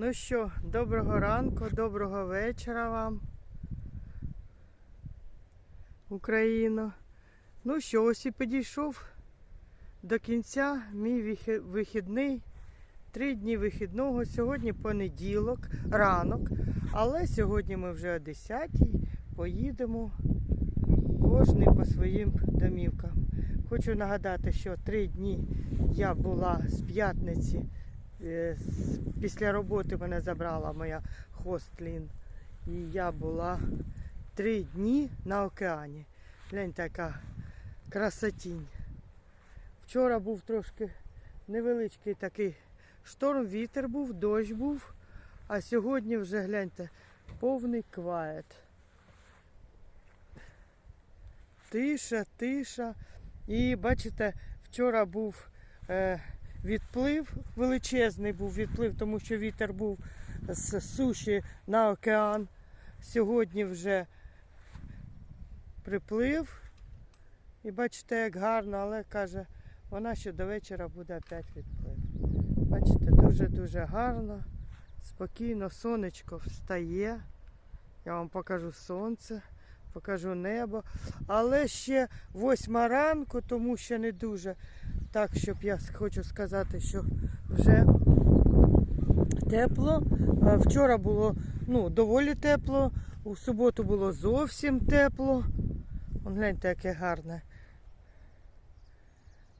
Ну що, доброго ранку, доброго вечора вам, Україно. Ну що, ось і підійшов до кінця мій вихідний. Три дні вихідного. Сьогодні понеділок, ранок. Але сьогодні ми вже о 10 поїдемо кожний по своїм домівкам. Хочу нагадати, що три дні я була з п'ятниці. Е, Після роботи мене забрала моя хостлін. І я була три дні на океані. Глянь, така красотінь. Вчора був трошки невеличкий такий шторм, вітер був, дощ був, а сьогодні вже гляньте, повний кваєт. Тиша, тиша. І бачите, вчора був е, відплив, величезний був відплив, тому що вітер був з суші на океан. Сьогодні вже приплив. І бачите, як гарно, але каже, вона ще до вечора буде опять відплив. Бачите, дуже-дуже гарно, спокійно, сонечко встає. Я вам покажу сонце, покажу небо. Але ще восьма ранку, тому ще не дуже так, щоб я хочу сказати, що вже тепло. Вчора було ну, доволі тепло, у суботу було зовсім тепло. Вон гляньте, яке гарне.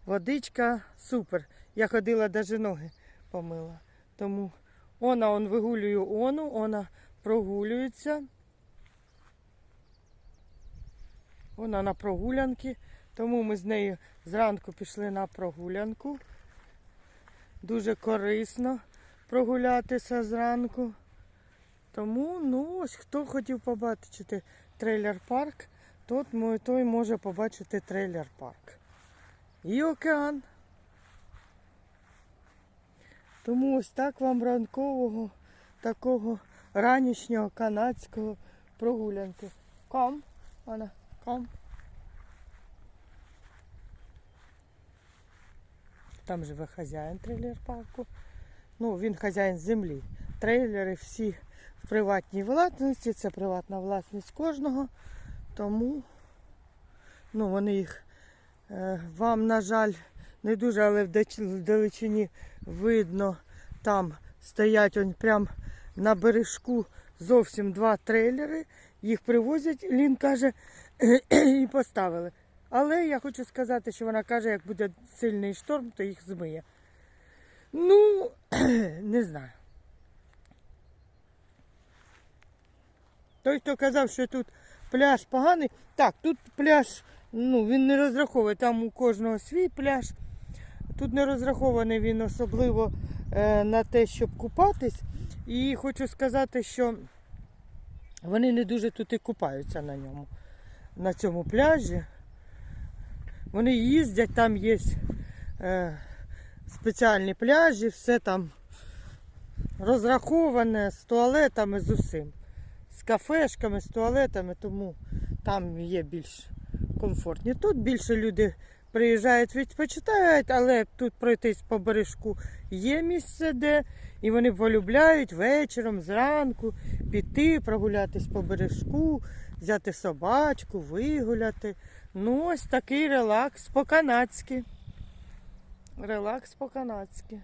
Водичка супер. Я ходила навіть ноги помила. Тому вона он вигулює ону, вона прогулюється. Вона на прогулянки. Тому ми з нею зранку пішли на прогулянку. Дуже корисно прогулятися зранку. Тому, ну, ось хто хотів побачити трейлер-парк, тот, той може побачити трейлер-парк. І океан. Тому ось так вам ранкового, такого ранішнього канадського прогулянки. Ком, Анна, ком. Там живе хазяїн трейлер-парку. Ну, він хазяїн землі. Трейлери всі в приватній власності, це приватна власність кожного. Тому ну, вони їх е, вам, на жаль, не дуже, але в далечині видно, там стоять он прям на бережку зовсім два трейлери. Їх привозять, Лін каже, і поставили. Але я хочу сказати, що вона каже, як буде сильний шторм, то їх змиє. Ну, не знаю. Той, хто казав, що тут пляж поганий, так, тут пляж, ну, він не розраховує, там у кожного свій пляж. Тут не розрахований він особливо е, на те, щоб купатись. І хочу сказати, що вони не дуже тут і купаються на ньому, на цьому пляжі. Вони їздять, там є е, спеціальні пляжі, все там розраховане з туалетами, з усім. З кафешками, з туалетами, тому там є більш комфортні. Тут більше люди приїжджають, відпочитають, але тут пройтись по бережку є місце, де і вони полюбляють вечором, зранку піти, прогулятись по бережку, взяти собачку, вигуляти. Ну, ось такий релакс по-канадськи. Релакс по-канадськи.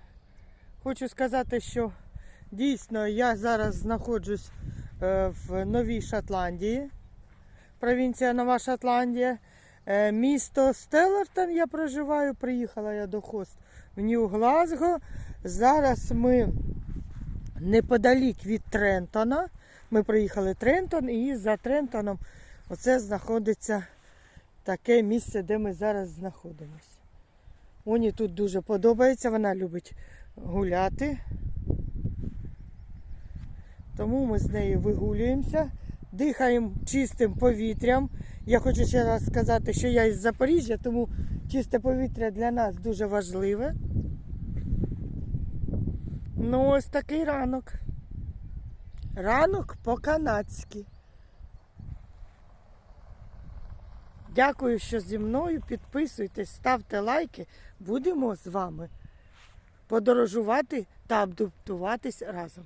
Хочу сказати, що дійсно я зараз знаходжусь е, в Новій Шотландії, провінція Нова Шотландія. Е, Місто Стеллартон я проживаю, приїхала я до хост в Нью-Глазго. Зараз ми неподалік від Трентона. Ми приїхали Трентон і за Трентоном оце знаходиться таке місце, де ми зараз знаходимося. Мені тут дуже подобається, вона любить гуляти. Тому ми з нею вигулюємося, дихаємо чистим повітрям. Я хочу ще раз сказати, що я із Запоріжжя, тому чисте повітря для нас дуже важливе. Ну, ось такий ранок. Ранок по-канадськи. Дякую, що зі мною. Підписуйтесь, ставте лайки. Будемо з вами подорожувати та адаптуватись разом.